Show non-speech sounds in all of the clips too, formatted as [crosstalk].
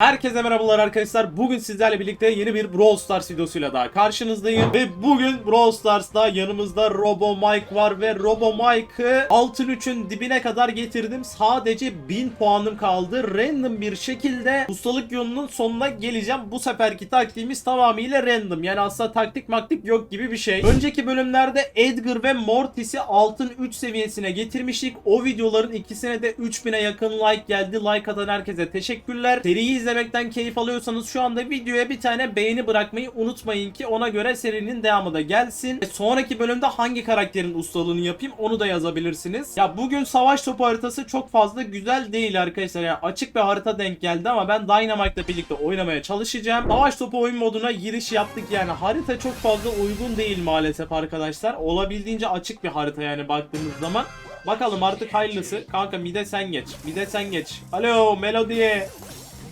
Herkese merhabalar arkadaşlar. Bugün sizlerle birlikte yeni bir Brawl Stars videosuyla daha karşınızdayım. Ve bugün Brawl Stars'ta yanımızda Robo Mike var ve Robo Mike'ı altın 3'ün dibine kadar getirdim. Sadece 1000 puanım kaldı. Random bir şekilde ustalık yolunun sonuna geleceğim. Bu seferki taktiğimiz tamamıyla random. Yani aslında taktik maktik yok gibi bir şey. Önceki bölümlerde Edgar ve Mortis'i altın 3 seviyesine getirmiştik. O videoların ikisine de 3000'e yakın like geldi. Like atan herkese teşekkürler. Seriyi izlemekten keyif alıyorsanız şu anda videoya bir tane beğeni bırakmayı unutmayın ki ona göre serinin devamı da gelsin. Ve sonraki bölümde hangi karakterin ustalığını yapayım onu da yazabilirsiniz. Ya bugün savaş topu haritası çok fazla güzel değil arkadaşlar. Ya açık bir harita denk geldi ama ben Dynamite'la birlikte oynamaya çalışacağım. Savaş topu oyun moduna giriş yaptık yani. Harita çok fazla uygun değil maalesef arkadaşlar. Olabildiğince açık bir harita yani baktığımız zaman. Bakalım artık hayırlısı. Kanka mide sen geç. Mide sen geç. Alo Melody'ye.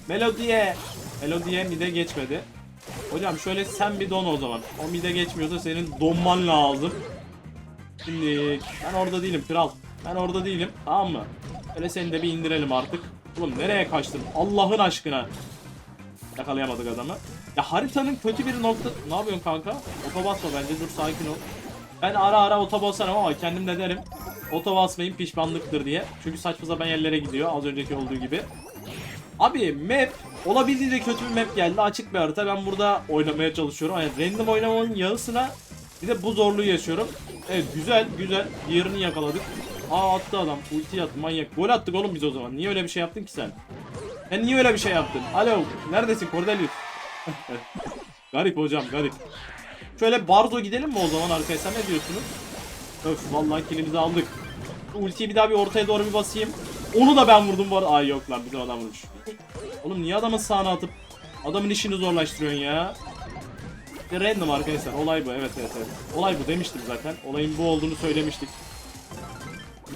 Melody'ye. Melody'ye mide geçmedi. Hocam şöyle sen bir don o zaman. O mide geçmiyorsa senin donman lazım. Şimdi ben orada değilim kral. Ben orada değilim. Tamam mı? Şöyle seni de bir indirelim artık. Oğlum nereye kaçtın? Allah'ın aşkına. Yakalayamadık adamı. Ya haritanın kötü bir nokta... Ne yapıyorsun kanka? Otobasma bence dur sakin ol. Ben ara ara otobasarım ama kendim de derim. Oto basmayın pişmanlıktır diye. Çünkü saçma sapan yerlere gidiyor az önceki olduğu gibi. Abi map olabildiğince kötü bir map geldi. Açık bir harita. Ben burada oynamaya çalışıyorum. Yani random oynamanın yanısına bir de bu zorluğu yaşıyorum. Evet güzel güzel. Diğerini yakaladık. Aa attı adam. Ulti attı manyak. Gol attık oğlum biz o zaman. Niye öyle bir şey yaptın ki sen? Sen niye öyle bir şey yaptın? Alo neredesin Cordelius? [laughs] garip hocam garip. Şöyle Barzo gidelim mi o zaman arkadaşlar ne diyorsunuz? Öf vallahi kilimizi aldık. Şu Ultiyi bir daha bir ortaya doğru bir basayım. Onu da ben vurdum bu arada. Ay yok lan bizim adam vurmuş. Oğlum niye adamın sağına atıp adamın işini zorlaştırıyorsun ya? İşte random arkadaşlar olay bu evet evet evet. Olay bu demiştim zaten. Olayın bu olduğunu söylemiştik.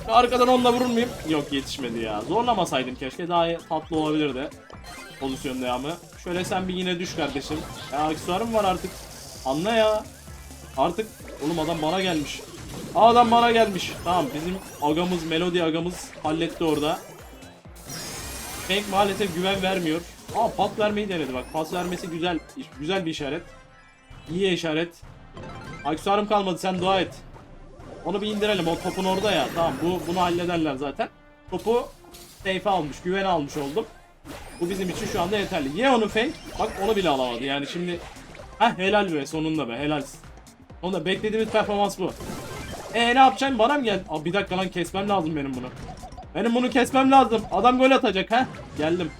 Arkadan onunla vurur muyum? Yok yetişmedi ya. Zorlamasaydım keşke daha tatlı olabilirdi. Pozisyon devamı. Şöyle sen bir yine düş kardeşim. Ya aksesuarım var artık. Anla ya. Artık oğlum adam bana gelmiş. Adam bana gelmiş. Tamam bizim agamız Melody agamız halletti orada. Fake maalesef güven vermiyor. Aa pas vermeyi denedi bak. Pas vermesi güzel. Güzel bir işaret. İyi işaret. Aksesuarım kalmadı sen dua et. Onu bir indirelim. O topun orada ya. Tamam bu bunu hallederler zaten. Topu safe almış. Güven almış oldum. Bu bizim için şu anda yeterli. Ye onu fake. Bak onu bile alamadı. Yani şimdi Heh helal be sonunda be helal. Sonunda beklediğimiz performans bu. E ne yapacaksın? Bana mı gel? Aa, bir dakika lan kesmem lazım benim bunu. Benim bunu kesmem lazım. Adam gol atacak ha. Geldim.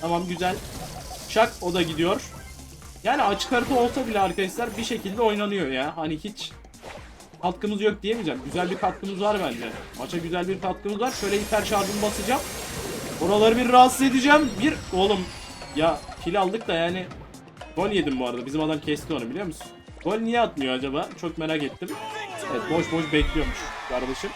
Tamam güzel. Şak o da gidiyor. Yani açık harita olsa bile arkadaşlar bir şekilde oynanıyor ya. Hani hiç katkımız yok diyemeyeceğim. Güzel bir katkımız var bence. Maça güzel bir katkımız var. Şöyle hiper şarjımı basacağım. Oraları bir rahatsız edeceğim. Bir oğlum ya kill aldık da yani gol yedim bu arada. Bizim adam kesti onu biliyor musun? Gol niye atmıyor acaba? Çok merak ettim. Evet boş boş bekliyormuş kardeşim.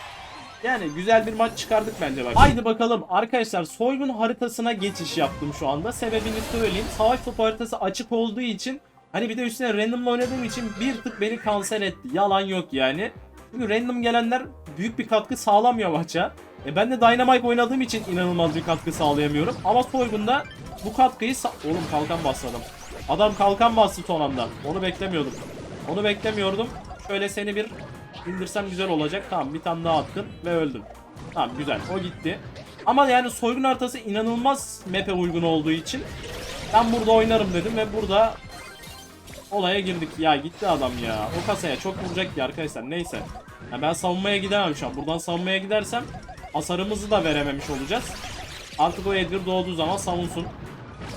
Yani güzel bir maç çıkardık bence bak. Haydi bakalım arkadaşlar soygun haritasına geçiş yaptım şu anda. Sebebini söyleyeyim. Savaş topu haritası açık olduğu için hani bir de üstüne randomla oynadığım için bir tık beni kanser etti. Yalan yok yani. Çünkü random gelenler büyük bir katkı sağlamıyor maça. E ben de Dynamite oynadığım için inanılmaz bir katkı sağlayamıyorum. Ama soygunda bu katkıyı Oğlum kalkan basladım. Adam kalkan bastı son anda. Onu beklemiyordum. Onu beklemiyordum. Şöyle seni bir indirsem güzel olacak. Tamam bir tane daha attın ve öldün. Tamam güzel o gitti. Ama yani soygun haritası inanılmaz map'e uygun olduğu için ben burada oynarım dedim ve burada olaya girdik. Ya gitti adam ya. O kasaya çok vuracak ki arkadaşlar. Neyse. Ya ben savunmaya gidemem şu an. Buradan savunmaya gidersem hasarımızı da verememiş olacağız. Artık o Edgar doğduğu zaman savunsun.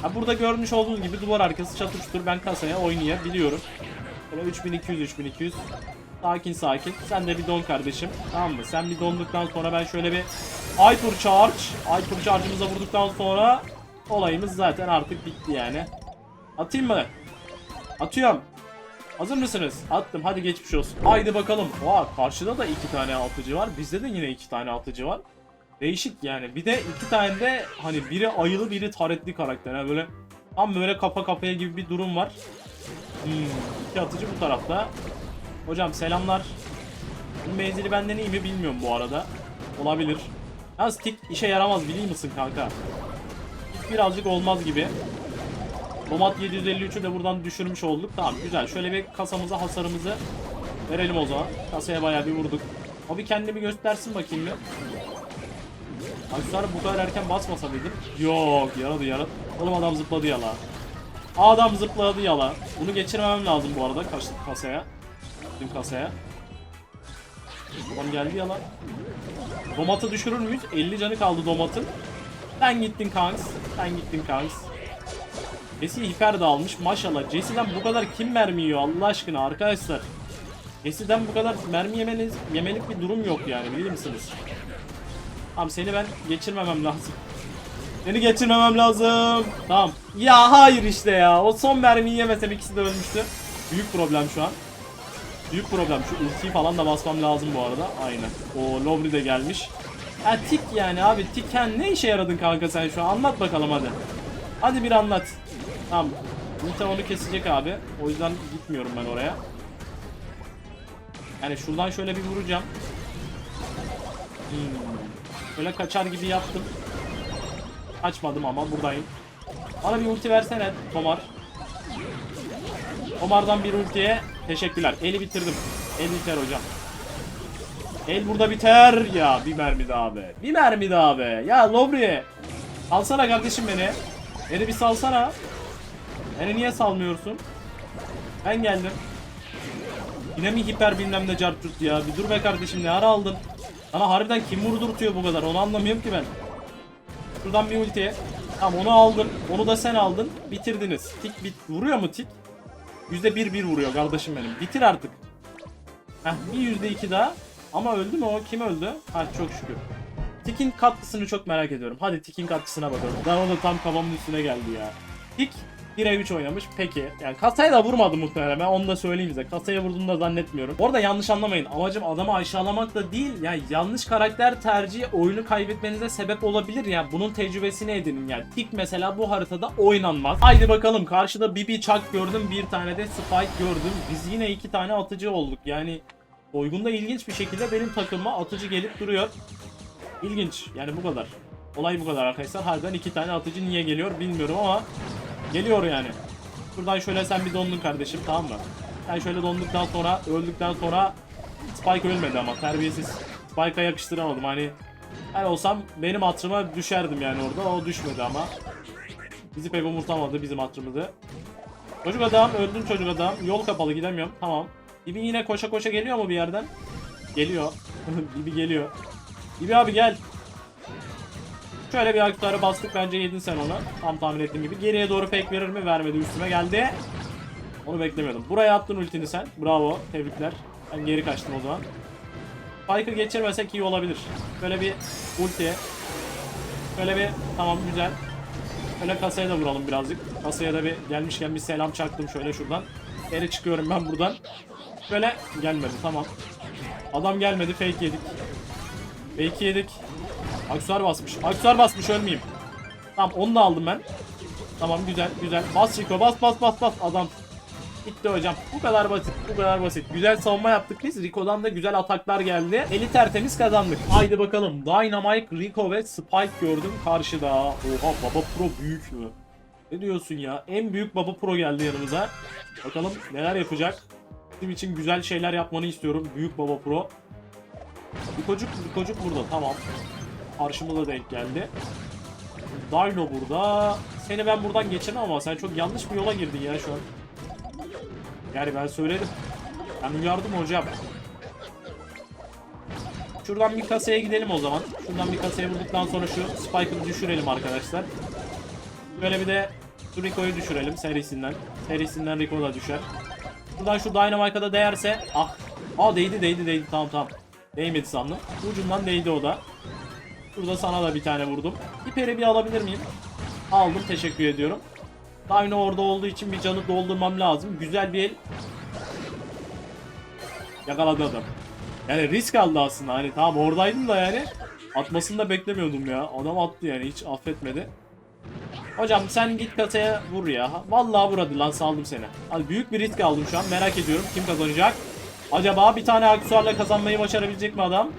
Ha burada görmüş olduğunuz gibi duvar arkası çatır çutur ben kasaya oynayabiliyorum. Böyle 3200 3200. Sakin sakin. Sen de bir don kardeşim. Tamam mı? Sen bir donduktan sonra ben şöyle bir Hyper Charge. Hyper Charge'ımıza vurduktan sonra olayımız zaten artık bitti yani. Atayım mı? Atıyorum. Hazır mısınız? Attım. Hadi geçmiş olsun. Haydi bakalım. Oha karşıda da iki tane atıcı var. Bizde de yine iki tane atıcı var. Değişik yani. Bir de iki tane de hani biri ayılı biri taretli karakter. Yani böyle tam böyle kafa kafaya gibi bir durum var. Hmm, iki atıcı bu tarafta. Hocam selamlar. Bunun menzili benden iyi mi bilmiyorum bu arada. Olabilir. Yalnız tik işe yaramaz biliyor musun kanka? birazcık olmaz gibi. Domat 753'ü de buradan düşürmüş olduk. Tamam güzel. Şöyle bir kasamıza hasarımızı verelim o zaman. Kasaya bayağı bir vurduk. Abi kendimi göstersin bakayım bir. Aksesuarı bu kadar erken basmasa mıydım? Yok yaradı yaradı. Oğlum adam zıpladı yala. Adam zıpladı yala. Bunu geçirmemem lazım bu arada kas kasaya. Tüm kasaya. Adam geldi yala. Domatı düşürür müyüz? 50 canı kaldı domatın. Sen gittin kanks. Sen gittin kanks. Jesse hiper de almış. Maşallah Jesse'den bu kadar kim mermi yiyor Allah aşkına arkadaşlar. Jesse'den bu kadar mermi yemeniz, yemelik bir durum yok yani bilir misiniz? Tamam seni ben geçirmemem lazım. Seni geçirmemem lazım. Tamam. Ya hayır işte ya. O son mermiyi yemesem ikisi de ölmüştü. Büyük problem şu an. Büyük problem. Şu ultiyi falan da basmam lazım bu arada. Aynen. O Lobri de gelmiş. Ha tik yani abi tik. Sen ne işe yaradın kanka sen şu an? Anlat bakalım hadi. Hadi bir anlat. Tamam. Ulti onu kesecek abi. O yüzden gitmiyorum ben oraya. Yani şuradan şöyle bir vuracağım. Hmm. Böyle kaçar gibi yaptım. Açmadım ama buradayım. Bana bir ulti versene Tomar. Tomar'dan bir ultiye teşekkürler. Eli bitirdim. El biter hocam. El burada biter. Ya bir mermi daha be. Bir mermi daha be. Ya Lobri. Alsana kardeşim beni. Beni bir salsana. Beni niye salmıyorsun? Ben geldim. Yine mi hiper bilmem ne carturt ya. Bir dur be kardeşim ne ara aldın? Sana harbiden kim vurdurtuyor bu kadar onu anlamıyorum ki ben. Şuradan bir ulti. Tamam onu aldım. Onu da sen aldın. Bitirdiniz. Tik bit vuruyor mu tik? Yüzde bir bir vuruyor kardeşim benim. Bitir artık. Heh bir yüzde iki daha. Ama öldü mü o? Kim öldü? Ha çok şükür. Tik'in katkısını çok merak ediyorum. Hadi Tik'in katkısına bakalım. Ben o da tam kafamın üstüne geldi ya. Tik 1'e 3 oynamış. Peki. Yani kasaya da vurmadı muhtemelen. Ben onu da söyleyeyim size. Kasaya vurduğunu da zannetmiyorum. Orada yanlış anlamayın. Amacım adamı aşağılamak da değil. Yani yanlış karakter tercihi oyunu kaybetmenize sebep olabilir. Yani bunun tecrübesini edinin. Yani Tik mesela bu haritada oynanmaz. Haydi bakalım. Karşıda BB Chuck gördüm. Bir tane de Spike gördüm. Biz yine iki tane atıcı olduk. Yani Oyunda ilginç bir şekilde benim takıma atıcı gelip duruyor. İlginç. Yani bu kadar. Olay bu kadar arkadaşlar. Harbiden iki tane atıcı niye geliyor bilmiyorum ama geliyor yani. Buradan şöyle sen bir dondun kardeşim tamam mı? Sen şöyle donduktan sonra öldükten sonra Spike ölmedi ama terbiyesiz. Spike'a yakıştıramadım hani. Ben olsam benim hatırıma düşerdim yani orada. O düşmedi ama. Bizi pek umursamadı bizim hatırımızı. Çocuk adam öldüm çocuk adam. Yol kapalı gidemiyorum. Tamam. Bibi yine koşa koşa geliyor mu bir yerden? Geliyor. [laughs] Bibi geliyor. Bibi abi gel. Şöyle bir aktarı bastık bence yedin sen onu. Tam tahmin ettiğim gibi. Geriye doğru fake verir mi? Vermedi üstüme geldi. Onu beklemiyordum. Buraya attın ultini sen. Bravo. Tebrikler. Ben geri kaçtım o zaman. Spike'ı geçirmesek iyi olabilir. Böyle bir ulti. Böyle bir tamam güzel. Böyle kasaya da vuralım birazcık. Kasaya da bir gelmişken bir selam çaktım şöyle şuradan. Geri çıkıyorum ben buradan. Böyle gelmedi tamam. Adam gelmedi fake yedik. Fake yedik. Aksuar basmış. Aksuar basmış ölmeyeyim. Tamam onu da aldım ben. Tamam güzel güzel. Bas Chico bas bas bas bas adam. Bitti hocam. Bu kadar basit. Bu kadar basit. Güzel savunma yaptık biz. Rico'dan da güzel ataklar geldi. Eli tertemiz kazandık. Haydi bakalım. Dynamite, Rico ve Spike gördüm karşıda. Oha Baba Pro büyük mü? Ne diyorsun ya? En büyük Baba Pro geldi yanımıza. Bakalım neler yapacak. Bizim için güzel şeyler yapmanı istiyorum. Büyük Baba Pro. Ricocuk, Ricocuk burada. Tamam. Karşıma da denk geldi. Dino burada. Seni ben buradan geçemem ama sen çok yanlış bir yola girdin ya şu an. Yani ben söyledim. Ben uyardım hocam. Şuradan bir kasaya gidelim o zaman. Şuradan bir kasaya vurduktan sonra şu Spike'ı düşürelim arkadaşlar. Böyle bir de Rico'yu düşürelim serisinden. Serisinden Rico da düşer. Buradan şu Dynamite'a da değerse ah. Aa değdi değdi değdi tamam tamam. Değmedi sandım. Ucundan değdi o da. Burada sana da bir tane vurdum. Hiper'i bir alabilir miyim? Aldım teşekkür ediyorum. Dino orada olduğu için bir canı doldurmam lazım. Güzel bir el. Yakaladı adam. Yani risk aldı aslında hani tamam oradaydım da yani. Atmasını da beklemiyordum ya. Adam attı yani hiç affetmedi. Hocam sen git kasaya vur ya. Vallahi vur hadi lan saldım seni. Hadi büyük bir risk aldım şu an merak ediyorum kim kazanacak. Acaba bir tane aksesuarla kazanmayı başarabilecek mi adam?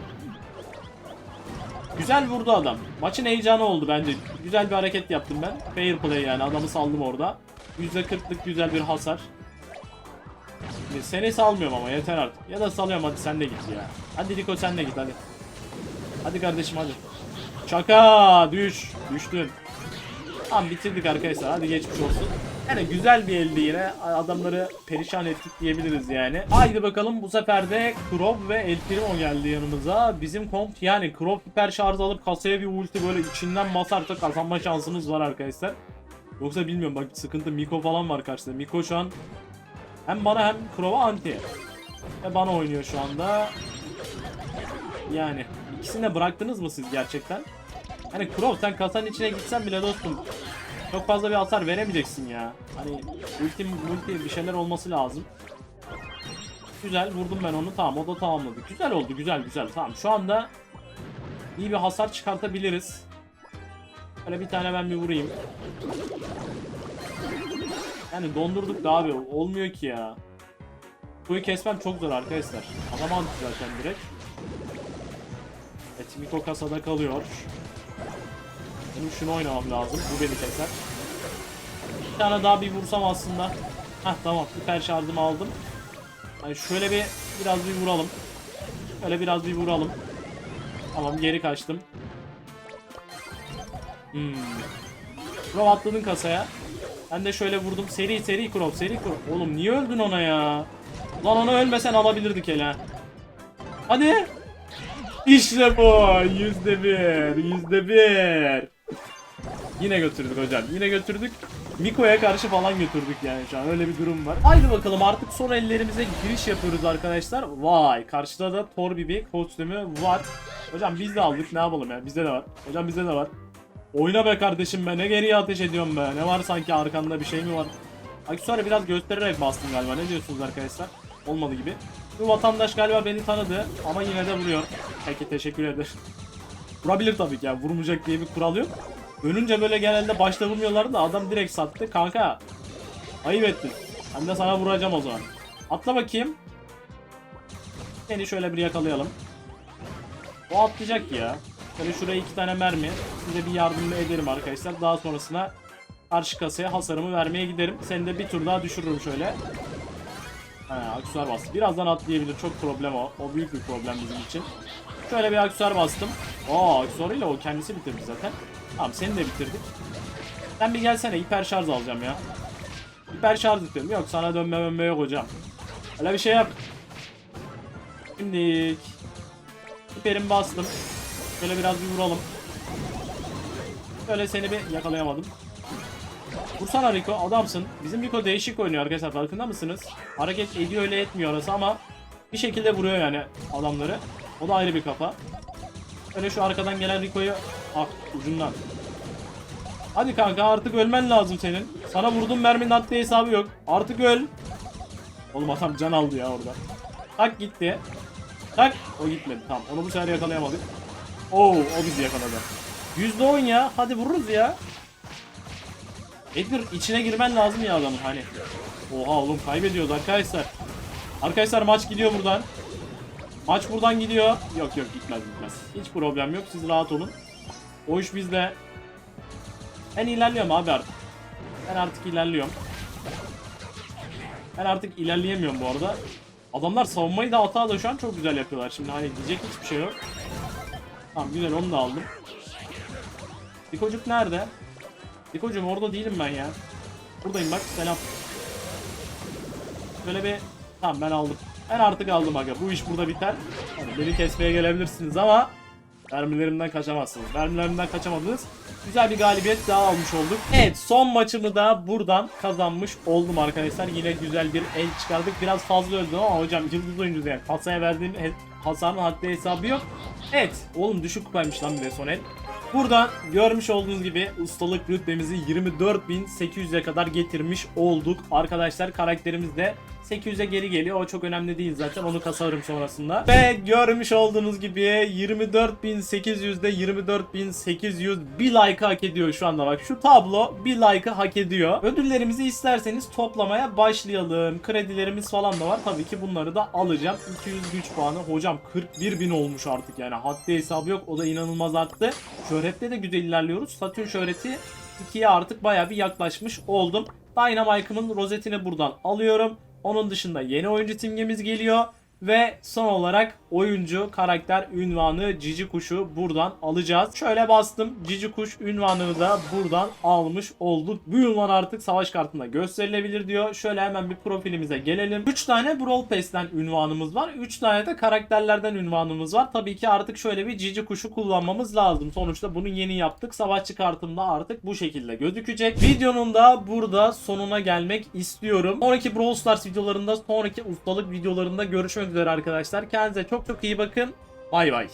Güzel vurdu adam. Maçın heyecanı oldu bence. Güzel bir hareket yaptım ben. Fair play yani adamı saldım orada. %40'lık güzel bir hasar. Seni salmıyorum ama yeter artık. Ya da salıyorum hadi sen de git ya. Hadi Rico sen de git hadi. Hadi kardeşim hadi. Çaka düş. Düştün. Tamam bitirdik arkadaşlar. Hadi geçmiş olsun. Yani güzel bir eldi yine. Adamları perişan ettik diyebiliriz yani. Haydi bakalım bu sefer de Krop ve El Primo geldi yanımıza. Bizim komp yani Krop hiper şarj alıp kasaya bir ulti böyle içinden basarsa kazanma şansımız var arkadaşlar. Yoksa bilmiyorum bak sıkıntı Miko falan var karşısında. Miko şu an hem bana hem Krov'a anti. Ve bana oynuyor şu anda. Yani ikisini de bıraktınız mı siz gerçekten? Hani Krov sen kasanın içine gitsen bile dostum çok fazla bir hasar veremeyeceksin ya. Hani ulti multi bir şeyler olması lazım. Güzel vurdum ben onu tamam o da tamamladı. Güzel oldu güzel güzel tamam şu anda iyi bir hasar çıkartabiliriz. Böyle bir tane ben bir vurayım. Yani dondurduk da abi olmuyor ki ya. Kuyu kesmem çok zor arkadaşlar. Adam anti zaten direkt. Evet Miko kasada kalıyor. Benim şunu oynamam lazım. Bu beni keser. Bir tane daha bir vursam aslında. Heh tamam. Hiper şarjımı aldım. Yani şöyle bir biraz bir vuralım. Şöyle biraz bir vuralım. Tamam geri kaçtım. Hmm. Krov atladın kasaya. Ben de şöyle vurdum. Seri seri Krov seri Krov. Oğlum niye öldün ona ya? Lan onu ölmesen alabilirdik hele. Hadi. İşte bu. Yüzde bir. Yüzde bir. Yine götürdük hocam. Yine götürdük. Miko'ya karşı falan götürdük yani şu an öyle bir durum var. Haydi bakalım artık son ellerimize giriş yapıyoruz arkadaşlar. Vay karşıda da Thor Bibi kostümü var. Hocam biz de aldık ne yapalım ya bizde de var. Hocam bizde de var. Oyna be kardeşim be ne geriye ateş ediyorsun be. Ne var sanki arkanda bir şey mi var? Aksesuarı biraz göstererek bastım galiba ne diyorsunuz arkadaşlar? Olmadı gibi. Bu vatandaş galiba beni tanıdı ama yine de vuruyor. Peki teşekkür ederim. [laughs] Vurabilir tabii ki ya vurmayacak diye bir kural yok. Dönünce böyle genelde başta vurmuyorlardı da adam direkt sattı. Kanka ayıp ettin. Ben de sana vuracağım o zaman. Atla bakayım. Seni şöyle bir yakalayalım. O atlayacak ya. Şöyle şuraya iki tane mermi. Size bir yardım ederim arkadaşlar. Daha sonrasına karşı kasaya hasarımı vermeye giderim. Seni de bir tur daha düşürürüm şöyle. He aksesuar bastı. Birazdan atlayabilir. Çok problem o. O büyük bir problem bizim için. Şöyle bir aksesuar bastım. Oo aksesuarıyla o kendisi bitirdi zaten. Tamam seni de bitirdik. Sen bir gelsene hiper şarj alacağım ya. Hiper şarj istiyorum. Yok sana dönme dönme yok hocam. Öyle bir şey yap. Şimdilik. Hiperimi bastım. Şöyle biraz bir vuralım. Şöyle seni bir yakalayamadım. Vursana Rico adamsın. Bizim Rico değişik oynuyor arkadaşlar farkında mısınız? Hareket ediyor öyle etmiyor orası ama bir şekilde vuruyor yani adamları. O da ayrı bir kafa. Şöyle şu arkadan gelen Rico'yu ah ucundan. Hadi kanka artık ölmen lazım senin. Sana vurdum merminin haddi hesabı yok. Artık öl. Oğlum adam can aldı ya orada. Tak gitti. Tak. O gitmedi. Tamam onu bu sefer yakalayamadık. Oo o bizi yakaladı. %10 ya. Hadi vururuz ya. Edgar içine girmen lazım ya adamın hani. Oha oğlum kaybediyoruz arkadaşlar. Arkadaşlar maç gidiyor buradan. Maç buradan gidiyor. Yok yok gitmez gitmez. Hiç problem yok siz rahat olun. O iş bizde. Ben ilerliyorum abi artık. Ben artık ilerliyorum. Ben artık ilerleyemiyorum bu arada. Adamlar savunmayı da hata da şu an çok güzel yapıyorlar. Şimdi hani diyecek hiçbir şey yok. Tamam güzel onu da aldım. Dikocuk nerede? Dikocuğum orada değilim ben ya. Buradayım bak selam. Böyle bir... Tamam ben aldım. Ben artık aldım aga. Bu iş burada biter. Yani beni kesmeye gelebilirsiniz ama Mermilerimden kaçamazsınız. Mermilerimden kaçamadınız. Güzel bir galibiyet daha almış olduk. Evet son maçımı da buradan kazanmış oldum arkadaşlar. Yine güzel bir el çıkardık. Biraz fazla öldüm ama hocam yıldız oyuncu yani. Kasaya verdiğim hasarın haddi hesabı yok. Evet. Oğlum düşük kupaymış lan bir de son el. Buradan görmüş olduğunuz gibi ustalık rütbemizi 24.800'e kadar getirmiş olduk. Arkadaşlar karakterimiz de 800'e geri geliyor. O çok önemli değil zaten. Onu kasarım sonrasında. Ve görmüş olduğunuz gibi 24.800'de 24.800 bir like hak ediyor şu anda bak. Şu tablo bir like'ı hak ediyor. Ödüllerimizi isterseniz toplamaya başlayalım. Kredilerimiz falan da var. Tabii ki bunları da alacağım. 200 güç puanı. Hocam 41 bin olmuş artık yani. Haddi hesabı yok. O da inanılmaz arttı. Şöhrette de güzel ilerliyoruz. Satürn şöhreti 2'ye artık baya bir yaklaşmış oldum. Dynamike'ımın rozetini buradan alıyorum. Onun dışında yeni oyuncu simgemiz geliyor. Ve son olarak oyuncu karakter ünvanı Cici Kuş'u buradan alacağız. Şöyle bastım. Cici Kuş ünvanını da buradan almış olduk. Bu ünvan artık savaş kartında gösterilebilir diyor. Şöyle hemen bir profilimize gelelim. 3 tane Brawl Pass'ten ünvanımız var. 3 tane de karakterlerden ünvanımız var. Tabii ki artık şöyle bir Cici Kuş'u kullanmamız lazım. Sonuçta bunu yeni yaptık. Savaşçı kartımda artık bu şekilde gözükecek. Videonun da burada sonuna gelmek istiyorum. Sonraki Brawl Stars videolarında, sonraki ustalık videolarında görüşmek üzere arkadaşlar. Kendinize çok çok iyi bakın. Bay bay.